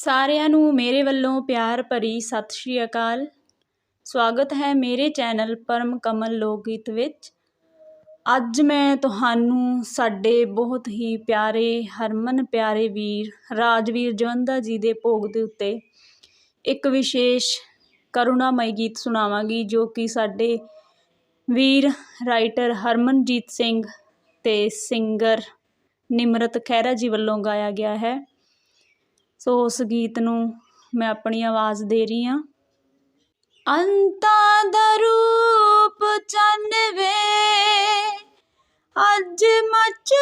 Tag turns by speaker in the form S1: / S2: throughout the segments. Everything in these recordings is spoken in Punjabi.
S1: ਸਾਰਿਆਂ ਨੂੰ ਮੇਰੇ ਵੱਲੋਂ ਪਿਆਰ ਭਰੀ ਸਤਿ ਸ਼੍ਰੀ ਅਕਾਲ। ਸਵਾਗਤ ਹੈ ਮੇਰੇ ਚੈਨਲ ਪਰਮ ਕਮਲ ਲੋਕ ਗੀਤ ਵਿੱਚ। ਅੱਜ ਮੈਂ ਤੁਹਾਨੂੰ ਸਾਡੇ ਬਹੁਤ ਹੀ ਪਿਆਰੇ ਹਰਮਨ ਪਿਆਰੇ ਵੀਰ, ਰਾਜਵੀਰ ਜਵੰਦਾ ਜੀ ਦੇ ਭੋਗ ਦੇ ਉੱਤੇ ਇੱਕ ਵਿਸ਼ੇਸ਼ ਕਰੁਣਾਮਈ ਗੀਤ ਸੁਣਾਵਾਂਗੀ, ਜੋ ਕਿ ਸਾਡੇ ਵੀਰ ਰਾਈਟਰ ਹਰਮਨਜੀਤ ਸਿੰਘ ਤੇ ਸਿੰਗਰ ਨਿਮਰਤ ਖਹਿਰਾ ਜੀ ਵੱਲੋਂ ਗਾਇਆ ਗਿਆ ਹੈ। ਸੋ ਉਸ ਗੀਤ ਨੂੰ ਮੈਂ ਆਪਣੀ ਆਵਾਜ਼ ਦੇ ਰਹੀ ਹਾਂ। ਅੰਤਾਂ ਦਾ ਰੂਪ ਚੰਨ ਵੇ ਅੱਜ ਮੱਚ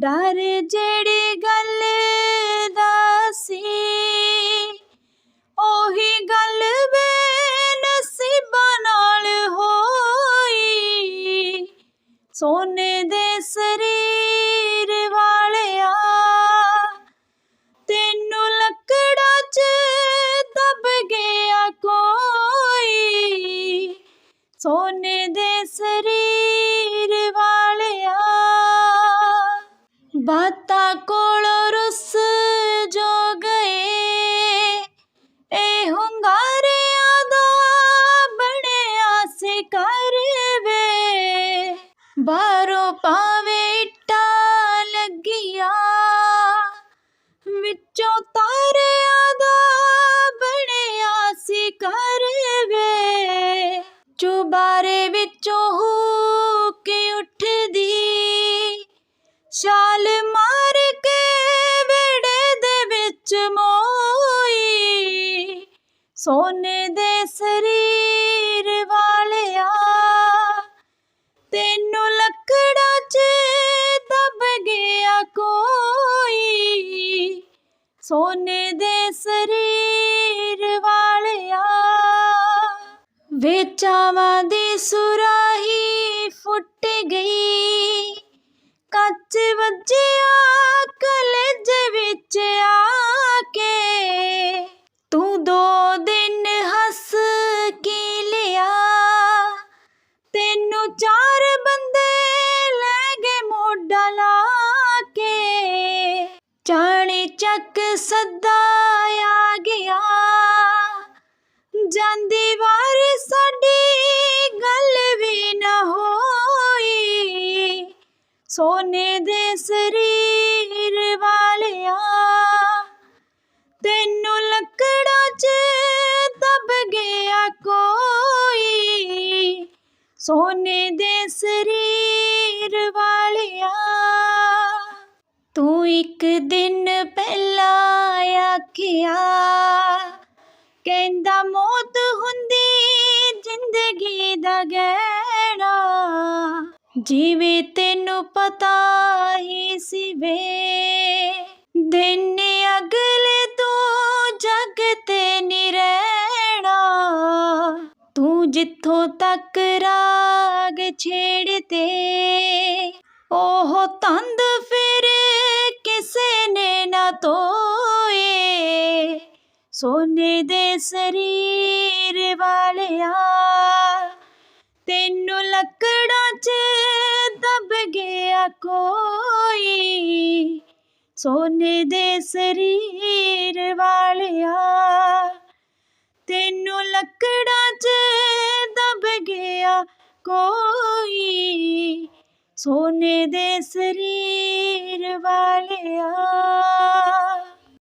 S1: ਡਰ ਜਿਹੜੀ ਗੱਲ ਦਾ ਸੀ, ਉਹੀ ਗੱਲ ਬੇਨਸੀਬਾਂ ਨਾਲ ਹੋਈ। ਸੋਨੇ ਦੇ ਸਰੀਰ ਵਾਲਿਆ, ਤੈਨੂੰ ਲੱਕੜਾਂ 'ਚ ਦਬ ਗਿਆ ਕੋਈ। ਸੋਨੇ ਬਾਤਾਂ ਕੋਲੋਂ ਰੁੱਸ ਜੋ ਗਏ, ਇਹ ਹੁੰਗਾਰਿਆਂ ਦਾ ਬਣਿਆ ਸੀ ਘਰ ਵੇ। ਬਾਹਰੋਂ ਪਾਵੇ ਇੱਟਾਂ ਲੱਗੀਆਂ, ਵਿੱਚੋਂ ਤਾਰਿਆਂ ਦਾ ਬਣਿਆ ਸੀ ਘਰ ਵੇ। ਚੁਬਾਰੇ ਵਿੱਚੋਂ ਛਾਲ ਮਾਰ ਕੇ ਵਿੜੇ ਦੇ ਵਿੱਚ ਮੋਈ। ਸੋਨੇ ਦੇ ਸਰੀਰ ਵਾਲਿਆ, ਤੈਨੂੰ ਲੱਕੜਾਂ 'ਚ ਦਬ ਗਿਆ ਕੋਈ। ਸੋਨੇ ਦੇ ਸਰੀਰ ਵਾਲਿਆ, ਵੇਚਾਵਾਂ ਦੀ ਸੁਰਾਹੀ ਫੁੱਟ ਗਈ। ਕੱਚ ਵੱਜਿਆ ਕਲਜ ਵਿੱਚ ਆ ਕੇ। ਤੂੰ ਦੋ ਦਿਨ ਹੱਸ ਕੇ ਲਿਆ। ਤੈਨੂੰ ਚਾਰ ਬੰਦੇ ਲੈ ਗਏ ਮੋਢਾ ਲਾ ਕੇ। ਚਾਣੇ ਚੱਕ ਸੱਦਾ ਸੋਨੇ ਦੇ ਸਰੀਰ ਵਾਲਿਆ, ਤੈਨੂੰ ਲੱਕੜਾਂ 'ਚ ਦਬ ਗਿਆ ਕੋਈ। ਸੋਨੇ ਦੇ ਸਰੀਰ ਵਾਲਿਆ, ਤੂੰ ਇੱਕ ਦਿਨ ਪਹਿਲਾਂ ਆਖਿਆ ਜਿਵੇਂ ਤੈਨੂੰ ਪਤਾ ਹੀ ਸੀ ਵੇ। ਦਿਨ ਅਗਲੇ ਤੂੰ ਜਗ ਤੇ ਨੀ ਰਹਿਣਾ। ਤੂੰ ਜਿੱਥੋਂ ਤੱਕ ਰਾਗ ਛੇੜਤੇ ਉਹ ਤੰਦ ਫਿਰ ਕਿਸੇ ਨੇ ਨਾ ਤੋਏ। ਸੋਨੇ ਦੇ ਸਰੀਰ ਵਾਲਿਆ, ਤੈਨੂੰ ਲੱਕੜਾਂ 'ਚ ਗਿਆ ਕੋਈ ਸੋਨੇ ਦੇ ਸਰੀਰ ਵਾਲਿਆ। ਤੈਨੂੰ ਲੱਕੜਾਂ 'ਚ ਦਬ ਗਿਆ ਕੋਈ ਸੋਨੇ ਦੇ ਸਰੀਰ ਵਾਲਿਆ।